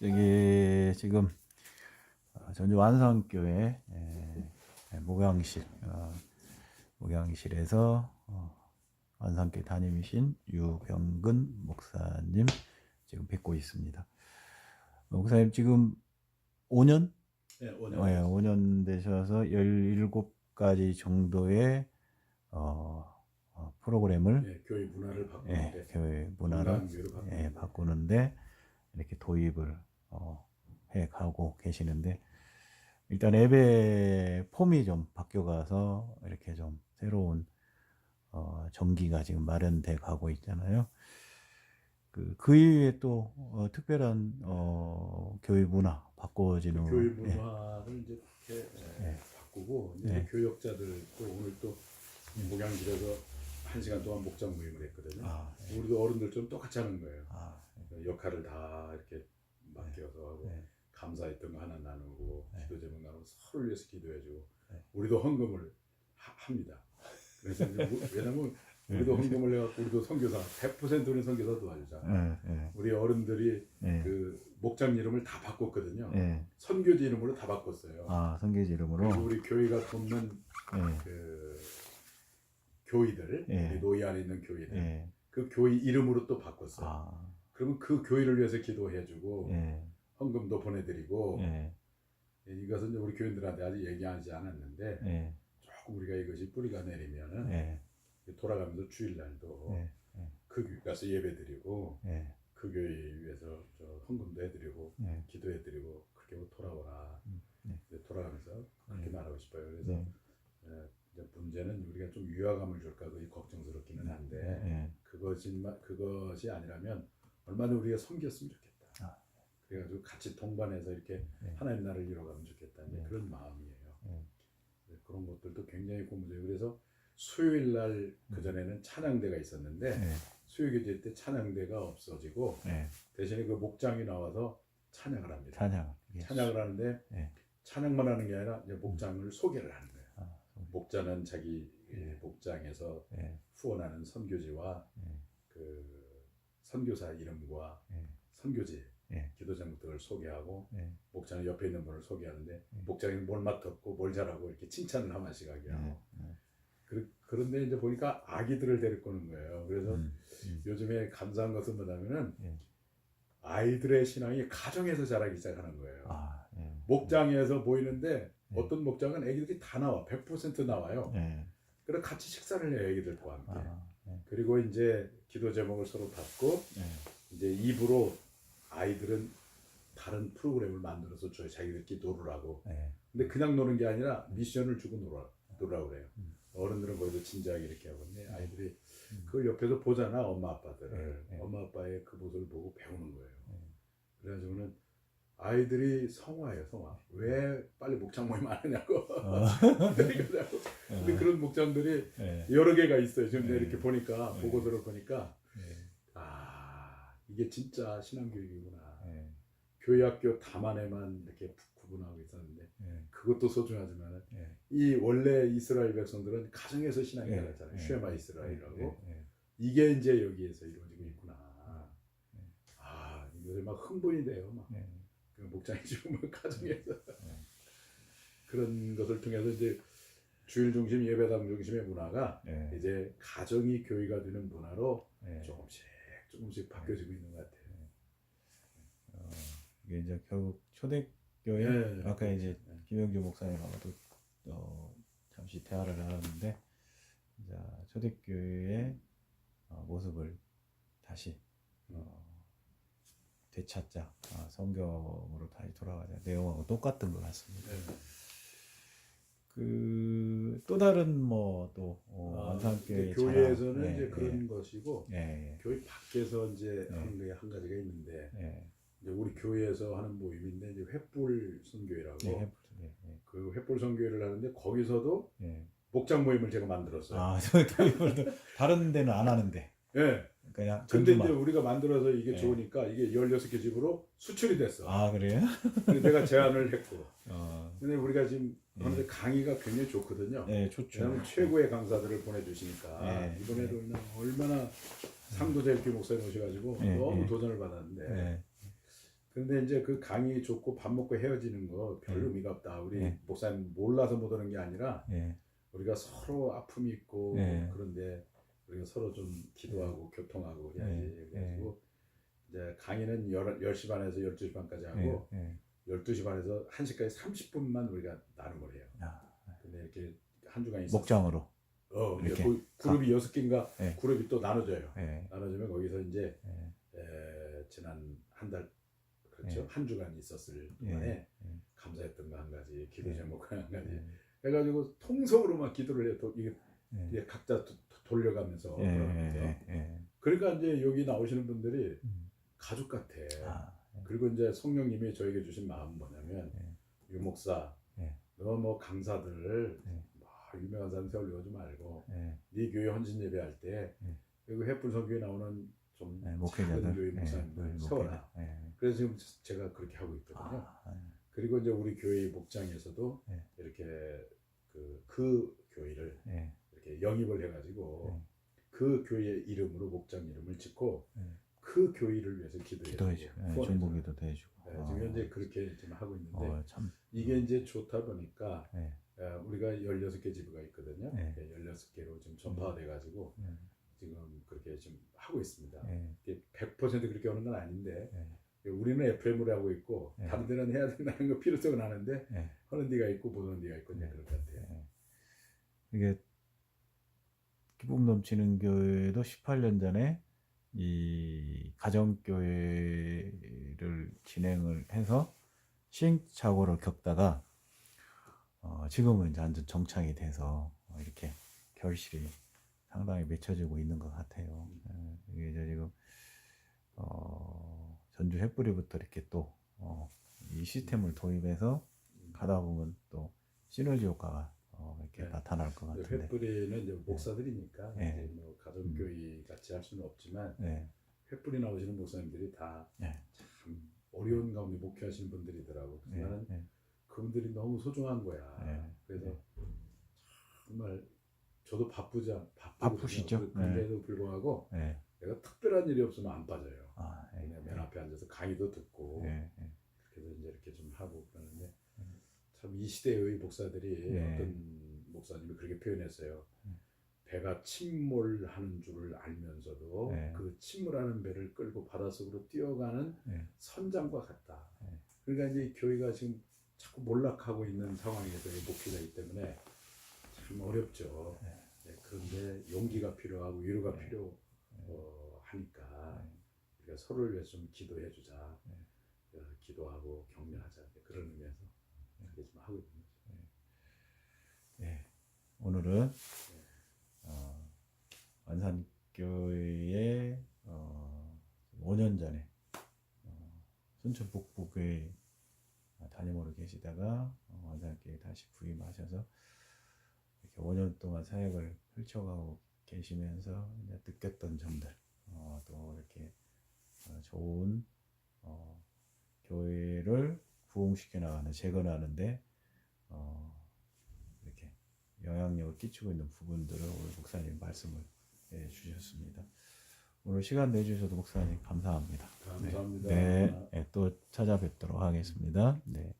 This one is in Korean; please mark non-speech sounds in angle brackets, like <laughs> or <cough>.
여기 지금 어, 전주 완성교회 에, 에, 목양실 어, 목양실에서 어, 완성교회 담임이신 유병근 목사님 지금 뵙고 있습니다. 목사님 지금 5년? 네, 네, 5년 되셔서 17가지 정도의 어, 어, 프로그램을 네, 교회 문화를 예, 바꾸는데 교회 문화를 예, 바꾸는데 이렇게 도입을 어, 해 가고 계시는데 일단 앱의 폼이 좀 바뀌어가서 이렇게 좀 새로운 어, 전기가 지금 마련돼 가고 있잖아요. 그, 그 이후에 또 어, 특별한 어, 교회 문화 바꿔지는 그 교회 예, 문화를 이제 그렇게 예, 네. 바꾸고 이제 네. 교역자들 또 오늘 또 목양실에서 한 시간 동안 목장 모임을 했거든요. 아, 예. 우리도 어른들처럼 똑같이 하는 거예요. 아, 역할을 다 이렇게 맡겨서 하고 네. 감사했던 거 하나 나누고 네. 기도 제목 나누고 서로 위해서 기도해주고 네. 우리도 헌금을 하, 합니다. 그래서 <laughs> 왜냐면 우리도 네. 헌금을 해갖고 우리도 선교사 100%는 선교사 도와주잖아. 예, 예, 우리 어른들이 예, 그 목장 이름을 다 바꿨거든요. 예. 선교지 이름으로 다 바꿨어요. 아, 성계지 이름으로. 그리고 우리 교회가 돕는 예, 그 교회들, 예. 우리 노예 안에 있는 교회들, 예. 그 교회 이름으로 또 바꿨어요. 아, 그러면 그 교회를 위해서 기도해주고 예, 헌금도 보내드리고 예, 이것은 이제 우리 교인들한테 아직 얘기하지 않았는데 예, 조금 우리가 이것이 뿌리가 내리면은 예, 돌아가면서 주일날도 예, 그 교회 가서 예배드리고 예, 그 교회 위해서 저 헌금도 해드리고 예. 기도해드리고 그렇게 돌아오라. 이제 돌아가면서 그렇게 네. 말하고 싶어요. 그래서 네. 예, 이제 문제는 우리가 좀 유화감을 줄까 그게 걱정스럽기는 한데 예, 그것이 그것이 아니라면 얼마나 우리가 섬겼으면 좋겠다. 아. 그래가지고 같이 동반해서 이렇게 네. 하나님 나라를 이뤄가면 좋겠다. 네. 그런 마음이에요. 네. 네, 그런 것들도 굉장히 고무돼요. 그래서 수요일 날 그 전에는 찬양대가 있었는데 예, 수요기도 때 찬양대가 없어지고 예. 대신에 그 목장이 나와서 찬양을 합니다. 찬양. 예. 찬양을 하는데 네. 찬양만 하는 게 아니라 이제 목장을 소개를 하는 거예요. 아, 목자는 자기 네. 목장에서 예, 후원하는 선교지와 예, 그 선교사 이름과 예, 선교지 예. 기도 제목들을 소개하고 예, 목장은 옆에 있는 분을 소개하는데 예. 목장이 뭘 맡았고 뭘 잘하고 이렇게 칭찬을 하나씩 하게 하고 예, 예. 그, 그런데 이제 보니까 아기들을 데리고 오는 거예요. 그래서 음, 음. 요즘에 감사한 것은 뭐냐면은 예. 아이들의 신앙이 가정에서 자라기 시작하는 거예요. 아, 예. 목장에서 보이는데 네. 어떤 목장은 애기들이 다 나와 100% 나와요. 예. 그래서 같이 식사를 해요 애기들과 함께. 아, 예. 그리고 이제 기도 제목을 서로 받고 예. 이제 입으로 아이들은 다른 프로그램을 만들어서 저 자기들끼리 놀으라고. 예. 근데 그냥 노는 게 아니라 미션을 주고 놀아 놀라 그래요. 음. 어른들은 거기서 진지하게 이렇게 하고 있는데 아이들이 음. 그걸 옆에서 보잖아 엄마 아빠들을. 네, 네. 엄마 아빠의 그 모습을 보고 배우는 거예요. 네. 그래가지고는 아이들이 성화예요 성화. 왜 빨리 목장 모임 안 하냐고. 어. <laughs> 근데 그런 목장들이 예. 여러 개가 있어요. 지금 네. 이렇게 보니까 네. 보고서를 보니까 예. 아 이게 진짜 신앙교육이구나. 예. 교회 학교 다만에만 이렇게 구분하고 있었는데 예. 그것도 소중하지만 예. 이 원래 이스라엘 백성들은 가정에서 신앙이 예. 자랐잖아요. 예. 쉐마 이스라엘이라고 예. 예. 이게 이제 여기에서 이루어지고 있구나. 예. 아 이것을 막 흥분이 돼요. 막 예. 그 목장이 죽으면 가정에서 예. 그런 것을 통해서 이제 주일 중심 예배당 중심의 문화가 예. 이제 가정이 교회가 되는 문화로 예. 조금씩 조금씩 바뀌어지고 있는 것 같아요. 어, 이게 이제 결국 초대교회 예. 아까 이제 예. 김영주 목사님하고도 어, 잠시 대화를 나눴는데 초대교회의 어, 모습을 다시 어, 되찾자 아, 성경으로 다시 돌아가자 내용하고 똑같은 것 같습니다. 네. 그또 다른 뭐또 어, 아, 완산교회 교회에서는 자랑. 이제 예, 그런 것이고 예, 예, 교회 밖에서 이제 네. 하는 게 한 가지가 있는데 예, 이제 우리 교회에서 하는 모임인데 이제 횃불 선교회라고 예, 예, 예, 그 횃불 선교회를 하는데 거기서도 예, 예. 목장 모임을 제가 만들었어요. 아, <laughs> 저 다른 데는 안 하는데 예. 그냥 근데 전주만. 이제 우리가 만들어서 이게 네. 좋으니까 이게 16개 집으로 수출이 됐어. 아 그래요? 근데 내가 제안을 했고. <laughs> 어, 근데 우리가 지금 네. 하는데 강의가 굉장히 좋거든요. 네 좋죠. 왜냐하면 최고의 강사들을 보내주시니까 네. 이번에도 그냥 얼마나 상도 재밌게 목사님 오셔가지고 네. 너무 네. 도전을 받았는데 네, 근데 이제 그 강의 좋고 밥 먹고 헤어지는 거별 네. 의미가 없다. 우리 네. 목사님 몰라서 못 오는 게 아니라 예, 우리가 서로 아픔이 있고 네. 그런데 우리가 서로 좀 기도하고 교통하고 해야지. 네. 그래가지고 이제 강의는 10시 반에서 12시 반까지 하고 예, 예. 12시 반에서 1시까지 30분만 우리가 나눔을 해요. 아, 근데 이렇게 한 주간 있어. 목장으로. 어, 이렇게. 이렇게 그룹이 여섯 개인가 네. 그룹이 또 나눠져요. 예, 나눠지면 거기서 이제 예, 에, 지난 한 달 그렇죠 네. 한 주간 있었을 예, 동안에 예. 감사했던 거 한 가지 기도 네. 제목 한 가지 예, 해가지고 통성으로만 기도를 해도 이게, 예. 이게 각자 도- 돌려가면서 예, 그러면서 예, 예. 그러니까 이제 여기 나오시는 분들이 음. 가족 같아. 아, 그리고 이제 성령님이 저에게 주신 마음은 뭐냐면 예. 유 목사 예. 너뭐 강사들 예. 막 유명한 사람 세우려고 말고 예, 네 교회 헌신 예배할 때 예. 여기 햇불 선교에 나오는 좀 예, 작은 목회자들. 교회 예, 목사님들 예, 세워라. 예. 그래서 지금 제가 그렇게 하고 있거든요. 아, 예. 그리고 이제 우리 교회 목장에서도 네. 이렇게 그, 그 교회를 예, 영입을 해가지고 네. 그 교회 이름으로 목장 이름을 짓고 네. 그 교회를 위해서 기도해 기도해주고, 예, 중보기도도 해주고. 네, 지금 현재 그렇게 지금 하고 있는데 어, 참. 이게 이제 좋다 보니까 예, 어, 우리가 16개 지부가 있거든요. 네. 16개로 지금 전파가 돼가지고 예, 지금 그렇게 지금 하고 있습니다. 예, 이게 100% 그렇게 하는 건 아닌데 예, 우리는 FM으로 하고 있고 네. 다른 데는 해야 된다는 거 필요성은 아는데 예. 하는 데가 있고 못 하는 데가 있고 네. 그럴 것 같아요. 예. 이게 기쁨 넘치는 교회도 18년 전에 이 가정교회를 진행을 해서 시행착오를 겪다가 어, 지금은 이제 완전 정착이 돼서 어, 이렇게 결실이 상당히 맺혀지고 있는 것 같아요. 예, 이게 이제 지금 어, 전주 햇뿌리부터 이렇게 또 어, 이 시스템을 도입해서 가다 보면 또 시너지 효과가 어, 이렇게 네. 나타날 것 같은데. 횃불이는 이제 목사들이니까 네. 이제 뭐 가정교회 같이 할 수는 없지만 네, 횃불이 나오시는 목사님들이 다참 네. 어려운 가운데 목회하시는 분들이더라고. 그래서 네, 나는 네, 그분들이 너무 소중한 거야. 네. 그래서 정말 저도 바쁘지 않-. 바쁘시죠? 그- 그런데도 불구하고 네. 내가 특별한 일이 없으면 안 빠져요. 아, 네, 그냥 맨 앞에 앉아서 강의도 듣고 네, 네, 그래서 이제 이렇게 좀 하고 그러는데 음. 참이 시대의 목사들이 네. 어떤 목사님이 그렇게 표현했어요. 음. 배가 침몰하는 줄을 알면서도 네. 그 침몰하는 배를 끌고 바닷속으로 뛰어가는 네. 선장과 같다. 네. 그러니까 이제 이 교회가 지금 자꾸 몰락하고 있는 상황에서 이 목회자이기 때문에 참 어렵죠. 네. 네, 그런데 용기가 필요하고 위로가 네. 필요 어, 하니까 우리가 서로를 위해서 좀 기도해 주자. 네. 어, 기도하고 격려하자. 그런 의미에서 그렇게 좀 하고 있는 거죠. 네. 오늘은 어, 완산교회에 어, 5년 전에 어, 순천 북부교회 담임으로 계시다가 어, 완산교회 다시 부임하셔서 이렇게 5년 동안 사역을 펼쳐가고 계시면서 이제 느꼈던 점들 어, 또 이렇게 어, 좋은 어, 교회를 부흥시켜 나가는 재건하는데 어, 영향력을 끼치고 있는 부분들을 오늘 목사님 말씀을 해 주셨습니다. 오늘 시간 내주셔서 목사님 감사합니다. 감사합니다. 네, 네, 또 찾아뵙도록 하겠습니다. 네.